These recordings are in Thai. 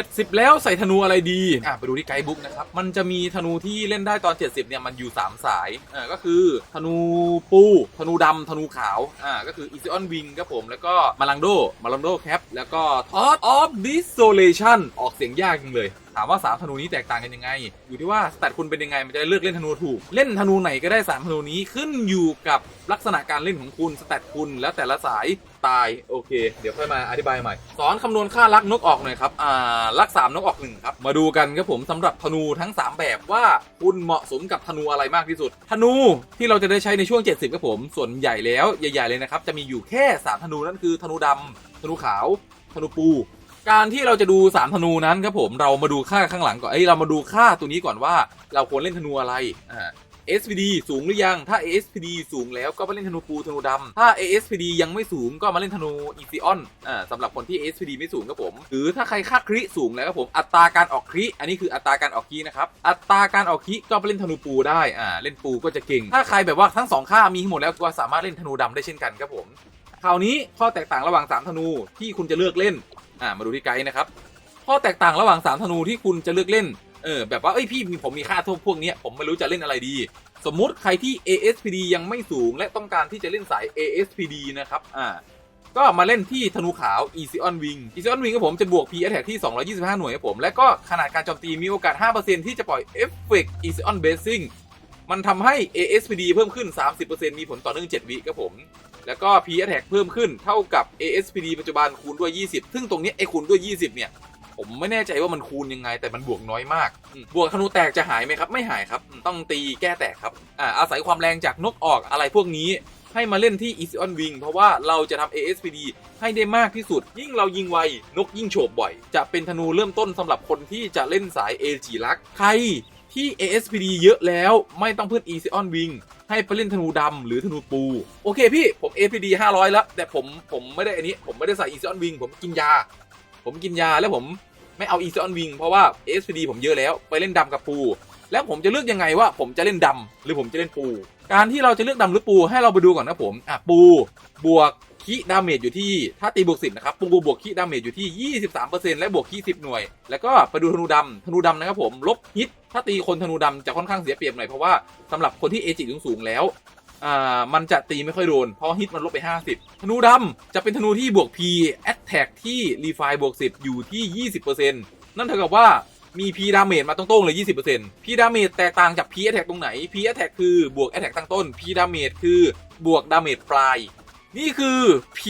70 แล้วใส่ธนูอะไรดี อะไปดูที่ไกด์บุ๊กนะครับ มันจะมีธนูที่เล่นได้ตอน 70 เนี่ย มันอยู่ 3 สายอ่าก็คือธนูปู ธนูดำธนูขาว อ่า ก็คืออีซิออนวิงครับผม แล้วก็มาลังโดมาลังโดแคป แล้วก็ทอ t ออฟดิโซเลชันออกเสียงยากจริงเลยถามว่า3ธนูนี้แตกต่างกันยังไง อยู่ที่ว่าสแตทคุณเป็นยังไงมันจะเลือกเล่นธนูถูก เล่นธนูไหนก็ได้3ธนูนี้ขึ้นอยู่กับลักษณะการเล่นของคุณสแตทคุณแล้วแต่ละสายตายโอเค เดี๋ยวค่อยมาอธิบายใหม่ สอนคำนวณค่าลักนกออกหน่อยครับอ่าลัก3นกออกหนึ่งครับมาดูกันครับผมสำหรับธนูทั้ง 3 แบบว่าคุณเหมาะสมกับธนูอะไรมากที่สุด ธนูที่เราจะได้ใช้ในช่วง 70ครับผมส่วนใหญ่แล้วใหญ่ ๆเลยนะครับจะมีอยู่แค่ 3 ธนูนั่นคือธนูดำธนูขาว ธนูปู การที่เราจะดู3ธนูนั้นครับผมเรามาดูค่าข้างหลังก่อนเอ้ยเรามาดูค่าตัวนี้ก่อนว่าเราควรเล่นธนูอะไรอ่า SPD สูงหรือยัง ถ้า ASPD สูงแล้วก็มาเล่นธนูปูธนูดำ ถ้า ASPD ยังไม่สูงก็มาเล่นธนูอีซิออน อ่าสำหรับคนที่ ASPD ไม่สูงครับผม หรือถ้าใครค่าคริสูงแล้วครับผม อัตราการออกคริ อันนี้คืออัตราการออกครินะครับ อัตราการออกคริก็ไปเล่นธนูปูได้ อ่า เล่นปูก็จะเก่ง ถ้าใครแบบว่าทั้งสองค่ามีให้หมดแล้วก็สามารถเล่นธนูดำได้เช่นกันครับผม คราวนี้ข้อแตกต่างระหว่าง3ธนูที่คุณจะเลือกเล่น อ่ามาดูที่ไกด์นะครับข้อแตกต่างระหว่าง3ธนูที่คุณจะเลือกเล่นเออแบบว่าเอ้ยพี่มีผมมีค่าทุกพวกนี้ผมไม่รู้จะเล่นอะไรดี สมมุติใครที่ ASPD ยังไม่สูง และต้องการที่จะเล่นสาย ASPD นะครับอ่าก็มาเล่นที่ธนูขาว Easion Wing Easion Wing ครับผมจะบวก P attack ที่ 225 หน่วยครับผม และก็ขนาดการโจมตีมีโอกาส 5%ที่จะปล่อยเอฟเฟกต์ Easion Basing มันทำให้ ASPD เพิ่มขึ้น 30%มีผลต่อเนื่อง 7 วิครับผม แล้วก็ P attack เพิ่มขึ้นเท่ากับ ASPD ปัจจุบันคูณด้วย 20 ซึ่งตรงเนี้ยไอ้คูณด้วย 20 เนี่ย ผมไม่แน่ใจว่ามันคูณยังไง แต่มันบวกน้อยมากอืมบวกธนูแตกจะหายไหมครับ ไม่หายครับอืมต้องตีแก้แตกครับอ่าอาศัยความแรงจากนกออกอะไรพวกนี้ ให้มาเล่นที่ Easion Wing เพราะว่าเราจะทำ ASPD ให้ได้มากที่สุด ยิ่งเรายิงไว นกยิ่งโฉบบ่อย จะเป็นธนูเริ่มต้นสำหรับคนที่จะเล่นสาย AG ลัก ใครที่ ASPD เยอะแล้วไม่ต้องเพิ่ม Easion Wing ให้ไปเล่นธนูดำหรือธนูปู โอเคพี่ผม APD 500 แล้ว แต่ผมผมไม่ได้อันนี้ ผมไม่ได้ใส่ Easion Wing ผมกินยา ผมกินยาแล้วผมไม่เอาอีเซอนวิงเพราะว่า SPD ผมเยอะแล้วไปเล่นดำกับปู แล้วผมจะเลือกยังไงว่าผมจะเล่นดำหรือผมจะเล่นปู การที่เราจะเลือกดำหรือปูให้เราไปดูก่อนนะผมอะปูบวก คีดาเมจอยู่ที่ถ้าตีบวกสิบนะครับปูบวกคีดาเมจอยู่ที่ 23%และบวกคี10หน่วย แล้วก็ไปดูธนูดำธนูดำนะครับผมลบฮิตถ้าตีคนธนูดำจะค่อนข้างเสียเปรียบหน่อยเพราะว่าสำหรับคนที่เอจิสูงๆแล้วอ่ามันจะตีไม่ค่อยโดน เพราะฮิตมันลบไป 50 ธนูดำจะเป็นธนูที่บวก P Attack ที่ Refi บวก 10 อยู่ที่ 20%นั่นเท่ากับว่ามี P ดาเมจมาตรงๆเลย 20% P ดาเมจแตกต่างจาก P Attack ตรงไหน P Attack คือบวก Attack ตั้งต้น P ดาเมจคือบวกดาเมจปลาย นี่คือ P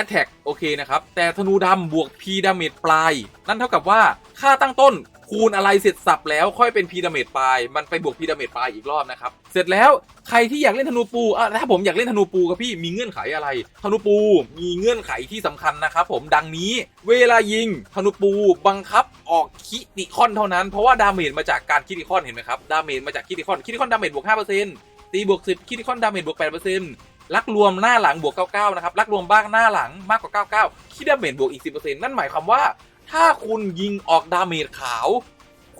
Attack โอเคนะครับ แต่ธนูดำบวก P ดาเมจปลาย นั่นเท่ากับว่าค่าตั้งต้นคูณอะไรเสร็จสับแล้วค่อยเป็น P ดาเมจปลาย มันไปบวก P ดาเมจปลายอีกรอบนะครับ เสร็จแล้วใครที่อยากเล่นธนูปูอะถ้าผมอยากเล่นธนูปูครับพี่มีเงื่อนไขอะไร ธนูปูมีเงื่อนไขที่สำคัญนะครับผมดังนี้ เวลายิงธนูปูบังคับออกคิติคอนเท่านั้น เพราะว่าดาเมจมาจากการคิติคอนเห็นไหมครับ ดาเมจมาจากคิติคอนคิติคอนดาเมจบวก5%ตีบวก10คิติคอนดาเมจบวก8% ลักรวมหน้าหลังบวก 99 นะครับ ลักรวมบ้างหน้าหลังมากกว่า 99 คิดดาเมจบวกอีก 10%นั่นหมายความว่า ถ้าคุณยิงออกดาเมจขาว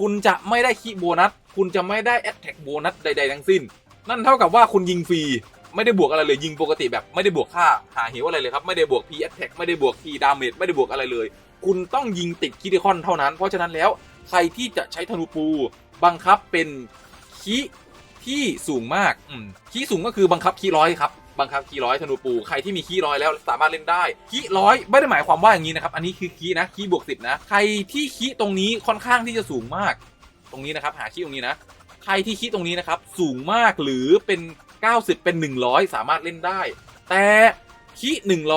คุณจะไม่ได้คีโบนัส คุณจะไม่ได้แอตแทกโบนัสใด ๆ ทั้งสิ้น นั่นเท่ากับว่าคุณยิงฟรี ไม่ได้บวกอะไรเลยยิงปกติแบบไม่ได้บวกค่าหาเหวอะไรเลยครับไม่ได้บวก P attack ไม่ได้บวก P damage ไม่ได้บวกอะไรเลย คุณต้องยิงติดคิดิคอนเท่านั้น เพราะฉะนั้นแล้วใครที่จะใช้ธนูปูบังคับเป็นคีที่สูงมากอืมคีสูงก็คือบังคับคีร้อยครับ บังคับคีร้อยธนูปูใครที่มีคีร้อยแล้วสามารถเล่นได้คีร้อยไม่ได้หมายความว่าอย่างนี้นะครับอันนี้คือคีนะคีบวกสิบนะใครที่คีตรงนี้ค่อนข้างที่จะสูงมาก ตรงนี้นะครับ หาคีตรงนี้นะ ใครที่คีตรงนี้นะครับสูงมากหรือเป็น 90 เป็น 100 สามารถเล่นได้ แต่คี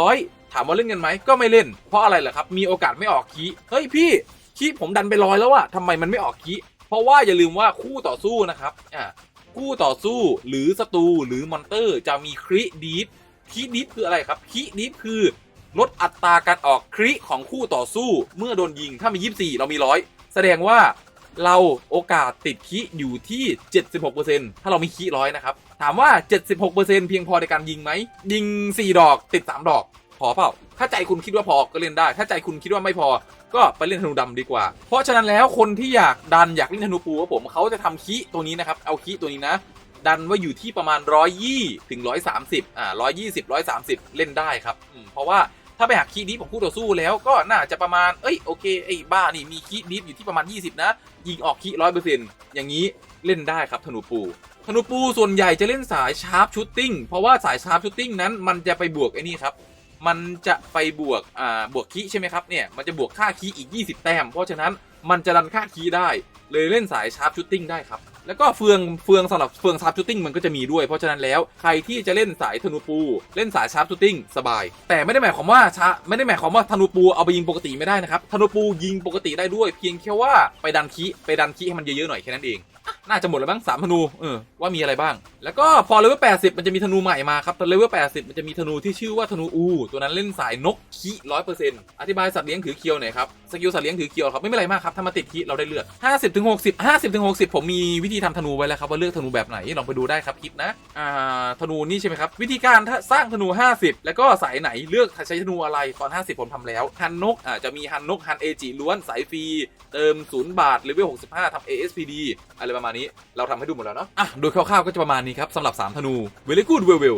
100 ถามว่าเล่นกันไหมก็ไม่เล่น เพราะอะไรล่ะครับมีโอกาสไม่ออกคีเฮ้ยพี่คีผมดันไปร้อยแล้วอะทำไมมันไม่ออกคีเพราะว่าอย่าลืมว่าคู่ต่อสู้นะครับอ่า คู่ต่อสู้หรือศัตรูหรือมอนเตอร์จะมีคริดีฟคริดีฟคืออะไรครับคริดีฟคือลดอัตราการออกคริของคู่ต่อสู้เมื่อโดนยิงถ้ามี 24 เรามีร้อยแสดงว่าเราโอกาสติดคิอยู่ที่ 76%ถ้าเรามีคิร้อยนะครับ ถามว่า 76%เพียงพอในการยิงไหม ยิง 4 ดอกติด 3 ดอก พอเปล่า ถ้าใจคุณคิดว่าพอก็เล่นได้ ถ้าใจคุณคิดว่าไม่พอ ก็ไปเล่นธนูดำดีกว่า เพราะฉะนั้นแล้วคนที่อยากดันอยากเล่นธนูปูครับผมเขาจะทำคิตัวนี้นะครับเอาคิตัวนี้นะ ดันว่าอยู่ที่ประมาณ120ถึง130อ่า120 130เล่นได้ครับเพราะว่าถ้าไปหักคีดิฟของคู่ต่อสู้แล้วก็น่าจะประมาณ เอ้ยโอเคไอ้บ้านี่มีคีดิฟอยู่ที่ประมาณ 20 นะ ยิงออกคีร้อยเปอร์เซ็นต์อย่างนี้เล่นได้ครับธนูปูธนูปูส่วนใหญ่จะเล่นสายชาร์ปชูตติ้งเพราะว่าสายชาร์ปชูตติ้งนั้นมันจะไปบวกไอ้นี่ครับ มันจะไปบวกอ่าบวกคีใช่ไหมครับเนี่ยมันจะบวกค่าคีอีก 20 แต้ม เพราะฉะนั้นมันจะรันค่าคีได้เลยเล่นสายชาร์ปชูตติ้งได้ครับแล้วก็เฟืองเฟืองสำหรับเฟืองชาร์ปชูตติ้งมันก็จะมีด้วย เพราะฉะนั้นแล้วใครที่จะเล่นสายธนูปู เล่นสายชาร์ปชูตติ้งสบาย แต่ไม่ได้หมายความว่าชาไม่ได้หมายความว่าธนูปูเอาไปยิงปกติไม่ได้นะครับธนูปูยิงปกติได้ด้วย เพียงแค่ว่าไปดันคีไปดันคีให้มันเยอะๆหน่อยแค่นั้นเอง น่าจะหมดแล้วบ้างสามธนูเออว่ามีอะไรบ้าง แล้วก็พอเลเวล80มันจะมีธนูใหม่มาครับตอนเลเวล80มันจะมีธนูที่ชื่อว่าธนูอูตัวนั้นเล่นสายนกคีร้อยเปอร์เซ็นต์อธิบายสัตว์เลี้ยงถือเคียวหน่อยครับสกิลสัตว์เลี้ยงถือเคียวครับไม่เป็นไรมากครับถ้ามาติดคีเราได้เลือด50ถึง60 50ถึง60ผมมีวิธีทำธนูไว้แล้วครับว่าเลือกธนูแบบไหนลองไปดูได้ครับคลิปนะอ่าธนูนี่ใช่ไหมครับวิธีการถ้าสร้างธนู 50 แล้วก็สายไหนเลือกใช้ธนูอะไรตอน 50 ผมทำแล้วฮันนกอ่าจะมีฮันนกฮันเอจิล้วนสายฟรีเติม0บาทเลเวล65ทำ ASPD อะไรประมาณนี้ เราทำให้ดูหมดแล้วเนาะอะโดยคร่าวๆก็จะประมาณนี้ครับสำหรับ 3 ธนูเวลิกูดเวลเวล